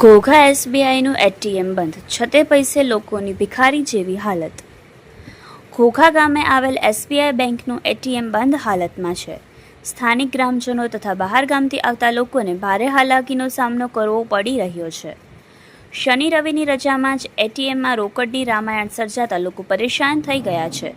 Ghogha એસબીઆઈનું ATM બંધ, છતે પૈસે લોકોની ભિખારી જેવી હાલત. ઘોઘા ગામે આવેલ એસબીઆઈ બેંકનું એટીએમ બંધ હાલતમાં છે. સ્થાનિક ગ્રામજનો તથા બહાર ગામથી આવતા લોકોને ભારે હાલાકીનો સામનો કરવો પડી રહ્યો છે. શનિ રવિની રજામાં જ એટીએમમાં રોકડની રામાયણ સર્જાતા લોકો પરેશાન થઈ ગયા છે.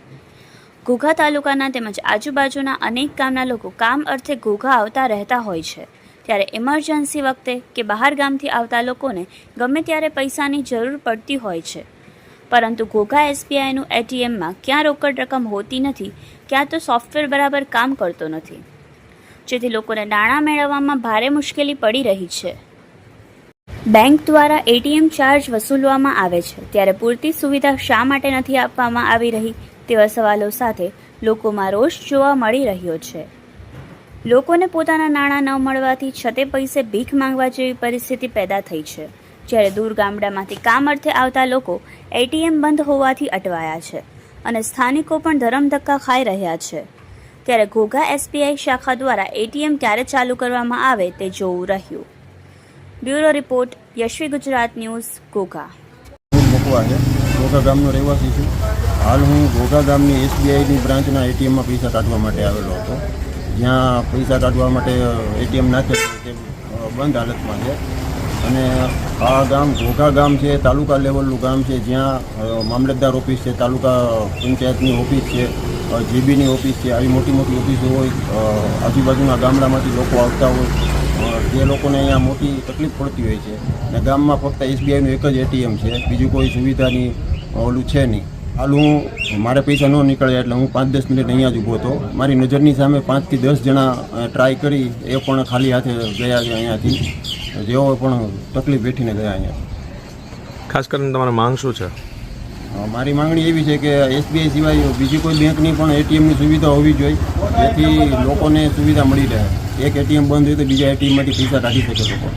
ઘોઘા તાલુકાના તેમજ આજુબાજુના અનેક ગામના લોકો કામ અર્થે ઘોઘા આવતા રહેતા હોય છે. ત્યારે ઇમરજન્સી વખતે કે બહાર ગામથી આવતા લોકોને ગમે ત્યારે પૈસાની જરૂર પડતી હોય છે. પરંતુ ઘોઘા એસબીઆઈનું એટીએમમાં ક્યાં રોકડ રકમ હોતી નથી, ક્યાં તો સોફ્ટવેર બરાબર કામ કરતો નથી. જેથી લોકોને નાણાં મેળવવામાં ભારે મુશ્કેલી પડી રહી છે. બેંક દ્વારા એટીએમ ચાર્જ વસૂલવામાં આવે છે, ત્યારે પૂરતી સુવિધા શા માટે નથી આપવામાં આવી રહી તેવા સવાલો સાથે લોકોમાં રોષ જોવા મળી રહ્યો છે. લોકોને પોતાના નાણાં ન મળવાથી છતે પૈસે ભીખ માંગવા જેવી પરિસ્થિતિ પેદા થઈ છે. જ્યારે દૂર ગામડામાંથી કામ અર્થે આવતા લોકો એટીએમ બંધ હોવાથી અટવાયા છે અને સ્થાનિકો પણ ધરમધક્કા ખાઈ રહ્યા છે. ત્યારે ઘોઘા એસબીઆઈ શાખા દ્વારા એટીએમ ક્યારે ચાલુ કરવામાં આવે તે જોવું રહ્યું. Bureau report, Yashvi Gujarat news, Ghogha. Ghogha ગામનો રહેવાસી છું. હાલ હું ઘોઘા ગામની એસબીઆઈની બ્રાન્ચના એટીએમમાં પૈસા કાઢવા માટે આવેલો હતો. જ્યાં પૈસા કાઢવા માટે એટીએમ નાખે તે બંધ હાલતમાં છે. અને આ ગામ ઘોઘા ગામ છે, તાલુકા લેવલનું ગામ છે, જ્યાં મામલતદાર ઓફિસ છે, તાલુકા પંચાયતની ઓફિસ છે જીબીની ઓફિસ છે, આવી મોટી મોટી ઓફિસો હોય આજુબાજુના ગામડામાંથી લોકો આવતા હોય તે લોકોને અહીંયા મોટી તકલીફ પડતી હોય છે. ને ગામમાં ફક્ત એસબીઆઈનું એક જ એટીએમ છે, બીજું કોઈ સુવિધાની ઓલું છે નહીં. હાલ હું મારે પૈસા ન નીકળ્યા એટલે હું પાંચ દસ મિનિટ અહીંયા જ ઊભો હતો. મારી નજરની સામે પાંચથી દસ જણા ટ્રાય કરી એ પણ ખાલી હાથે ગયા છે અહીંયાથી. જેઓ પણ તકલીફ બેઠીને ગયા અહીંયા. ખાસ કરીને તમારી માંગ શું છે? મારી માંગણી એવી છે કે એસબીઆઈ સિવાય બીજી કોઈ બેંકની પણ એટીએમની સુવિધા હોવી જોઈએ જેથી લોકોને સુવિધા મળી રહે. એક એટીએમ બંધ હોય તો બીજા એટીએમમાંથી પૈસા કાઢી શકે લોકો.